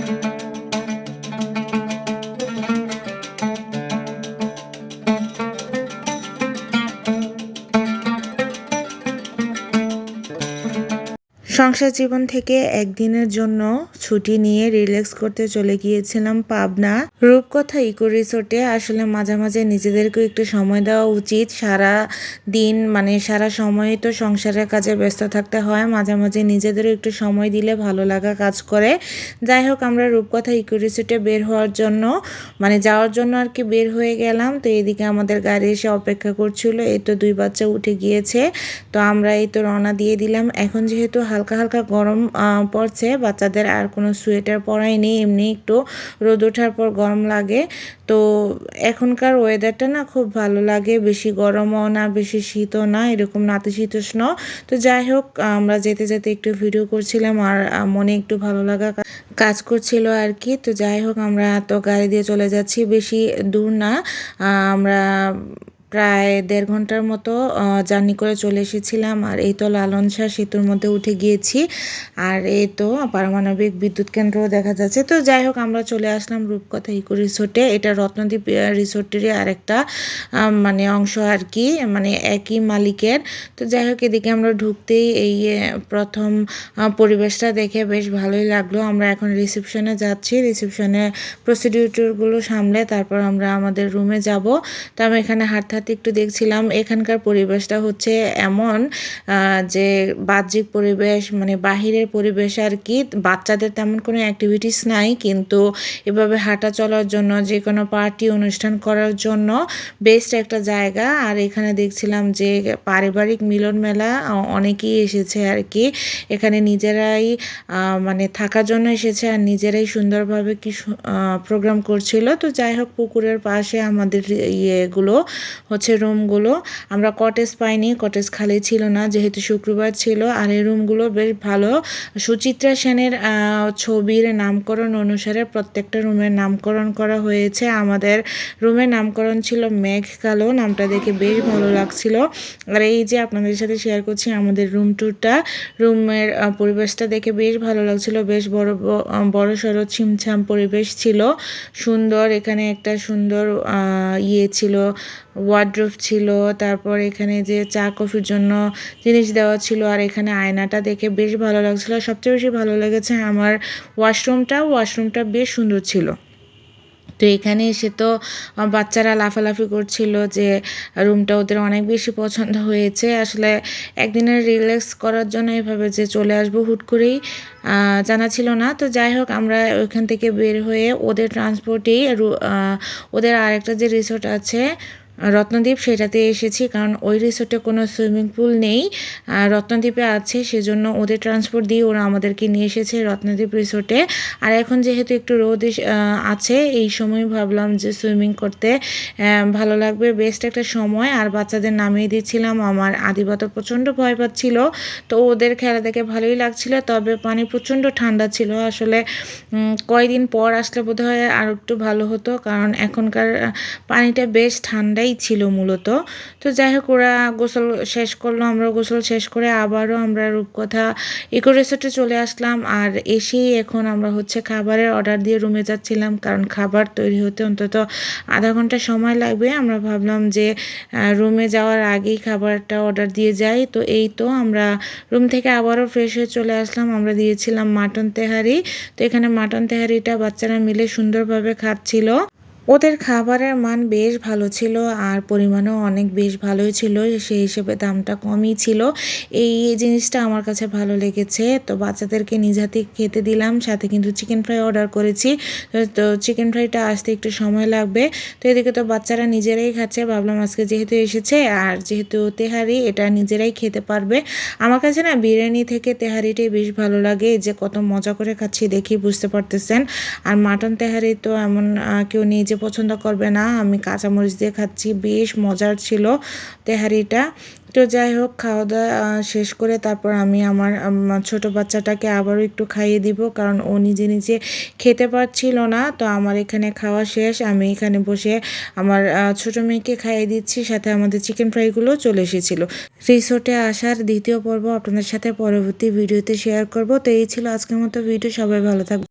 Thank you. সংসার জীবন থেকে একদিনের জন্য ছুটি নিয়ে রিল্যাক্স করতে চলে গিয়েছিলাম পাবনা। রূপকথা ইকো রিসোর্টে আসলে মাঝে মাঝে একটু সময় দেওয়া উচিত। সারা দিন মানে সারা সময় তো সংসারের কাজে ব্যস্ত থাকতে হয় মাঝে মাঝে নিজেদেরও একটু সময় দিলে ভালো লাগা কাজ করে। যাই হোক, আমরা রূপকথা ইকো রিসোর্টে বের হওয়ার জন্য মানে যাওয়ার জন্য আর কি বের হয়ে গেলাম। তো এদিকে আমাদের গাড়ি এসে অপেক্ষা করছিল, এই তো দুই বাচ্চা উঠে গিয়েছে। তো আমরা এই তো রওনা দিয়ে দিলাম। এখন যেহেতু হালকা হালকা গরম পড়ছে। বাচ্চাদের আর কোনো সোয়েটার পরাই নেই, এমনি একটু রোদ ওঠার পর গরম লাগে। তো এখনকার ওয়েদারটা না খুব ভালো লাগে। বেশি গরমও না, বেশি শীতও না, এরকম নাতিশীতোষ্ণ। তো যাই হোক, আমরা যেতে যেতে একটু ভিডিও করছিলাম আর মনে একটু ভালো লাগা কাজ করছিল আর কি। তো যাই হোক, আমরা তো গাড়ি দিয়ে চলে যাচ্ছি। বেশি দূর না। আমরা প্রায় দেড় ঘণ্টার মতো জার্নি করে চলে এসেছিলাম। আর এই তো লালন শাহ সেতুর মধ্যে উঠে গিয়েছি। আর এই তো পারমাণবিক বিদ্যুৎ কেন্দ্রও দেখা যাচ্ছে। তো যাই হোক, আমরা চলে আসলাম রূপকথা ইকো রিসোর্টে। এটা রত্নদ্বীপ রিসোর্টেরই আরেকটা মানে অংশ আর কি মানে একই মালিকের। তো যাই হোক, এদিকে আমরা ঢুকতেই এই প্রথম পরিবেশটা দেখে বেশ ভালোই লাগল। আমরা এখন রিসেপশনে যাচ্ছি। রিসেপশনে প্রসিডিউরগুলো সামলে তারপর আমরা আমাদের রুমে যাব। তো আমি এখানে হাঁটতে হাঁটতে একটু দেখছিলাম, এখানকার পরিবেশটা হচ্ছে এমন যে বাহ্যিক পরিবেশ মানে বাহিরের পরিবেশ আর কি, বাচ্চাদের তেমন কোনো অ্যাক্টিভিটিস নাই, কিন্তু এভাবে হাঁটা চলার জন্য, যে কোনো পার্টি অনুষ্ঠান করার জন্য বেস্ট একটা জায়গা। আর এখানে দেখছিলাম যে পারিবারিক মিলন মেলা অনেকেই এসেছে আর কি। এখানে নিজেরাই মানে থাকার জন্য এসেছে আর নিজেরাই সুন্দরভাবে কি প্রোগ্রাম করছিল। তো যাই হোক, পুকুরের পাশে আমাদের ইয়েগুলো হচ্ছে রুমগুলো। আমরা কটেজ পাইনি কটেজ খালি ছিল না, যেহেতু শুক্রবার ছিল। আর এই রুমগুলো বেশ ভালো। সুচিত্রা সেনের ছবির নামকরণ অনুসারে প্রত্যেকটা রুমের নামকরণ করা হয়েছে। আমাদের রুমের নামকরণ ছিল মেঘ কালো, নামটা দেখে বেশ ভালো লাগছিল। আর এই যে আপনাদের সাথে শেয়ার করছি আমাদের রুম টুরটা রুমের পরিবেশটা দেখে বেশ ভালো লাগছিল। বেশ বড় বড় সড়ো ছিমছাম পরিবেশ ছিল। সুন্দর, এখানে একটা সুন্দর ইয়ে ছিল। ওয়ার্ড্রোফ ছিল, তারপর এখানে যে চা, কফির জন্য জিনিস দেওয়া ছিল আর এখানে আয়নাটা দেখে বেশ ভালো লাগছিল। সবচেয়ে বেশি ভালো লেগেছে আমার ওয়াশরুমটা ওয়াশরুমটা বেশ সুন্দর ছিল। তো এখানে এসে তো বাচ্চারা লাফালাফি করছিল যে রুমটা ওদের অনেক বেশি পছন্দ হয়েছে। আসলে একদিনের রিল্যাক্স করার জন্য এভাবে যে চলে আসব হুট করেই জানা ছিল না। তো যাই হোক, আমরা ওইখান থেকে বের হয়ে ওদের ট্রান্সপোর্টেই ওদের আরেকটা যে রিসোর্ট আছে রত্নদ্বীপ সেটাতে এসেছি কারণ ওই রিসোর্টে কোনো সুইমিং পুল নেই। রত্নদ্বীপে আছে, সেজন্য ওদের ট্রান্সপোর্ট দিয়ে ওরা আমাদেরকে নিয়ে এসেছে রত্নদ্বীপ রিসোর্টে আর এখন যেহেতু একটু রোদ আছে, এই সময় ভাবলাম যে সুইমিং করতে ভালো লাগবে বেস্ট একটা সময়। আর বাচ্চাদের নামিয়ে দিচ্ছিলাম, আমার আদিবাত প্রচণ্ড ভয় পাচ্ছিল। তো ওদের খেলা দেখে ভালোই লাগছিল, তবে পানি প্রচণ্ড ঠান্ডা ছিল। আসলে কয়দিন পর আসলে বোধ হয় আর একটু ভালো হতো, কারণ এখনকার পানিটা বেশ ঠান্ডাই এটাই ছিল মূলত। তো যাই হোক ওরা গোসল শেষ করল আমরা গোসল শেষ করে আবারও আমরা রূপকথা ইকো রেসর্টে চলে আসলাম। আর এসেই এখন আমরা হচ্ছে খাবারের অর্ডার দিয়ে রুমে যাচ্ছিলাম, কারণ খাবার তৈরি হতে অন্তত আধা ঘণ্টা সময় লাগবে। আমরা ভাবলাম যে রুমে যাওয়ার আগেই খাবারটা অর্ডার দিয়ে যাই। তো এই তো আমরা রুম থেকে আবারও ফ্রেশ হয়ে চলে আসলাম। আমরা দিয়েছিলাম মাটন তেহারি। তো এখানে মাটন তেহারিটা বাচ্চারা মিলে সুন্দরভাবে খাচ্ছিল। ওদের খাবারের মান বেশ ভালো ছিল আর পরিমাণও অনেক বেশ ভালোই ছিল। সেই হিসেবে দামটা কমই ছিল। এই জিনিসটা আমার কাছে ভালো লেগেছে। তো বাচ্চাদেরকে নিজ হাতে খেতে দিলাম, সাথে কিন্তু চিকেন ফ্রাই অর্ডার করেছি। তো চিকেন ফ্রাইটা আসতে একটু সময় লাগবে। তো এদিকে তো বাচ্চারা নিজেরাই খাচ্ছে। ভাবলাম আজকে যেহেতু এসেছে আর যেহেতু তেহারি, এটা নিজেরাই খেতে পারবে। আমার কাছে না বিরিয়ানি থেকে তেহারিটাই বেশ ভালো লাগে। যে কত মজা করে খাচ্ছি দেখি বুঝতে পারতেছেন। আর মাটন তেহারি তো এমন কেউ নিজে পছন্দ করবে না, আমি কাঁচামরিচ দিয়ে খাচ্ছি, বেশ মজার ছিল তেহারিটা। তো যাই হোক খাওয়া দাওয়া শেষ করে তারপর আমি আমার ছোট বাচ্চাটাকে আবারও একটু খাইয়ে দিব, কারণ ও নিজে নিজে খেতে পারছিল না। তো আমার এখানে খাওয়া শেষ, আমি এখানে বসে আমার ছোট মেয়েকে খাইয়ে দিচ্ছি, সাথে আমাদের চিকেন ফ্রাইগুলো চলে এসেছিল। রিসোর্টে আসার দ্বিতীয় পর্ব আপনাদের সাথে পরবর্তী ভিডিওতে শেয়ার করব। তো এই ছিল আজকের মতো ভিডিও সবাই ভালো থাকবে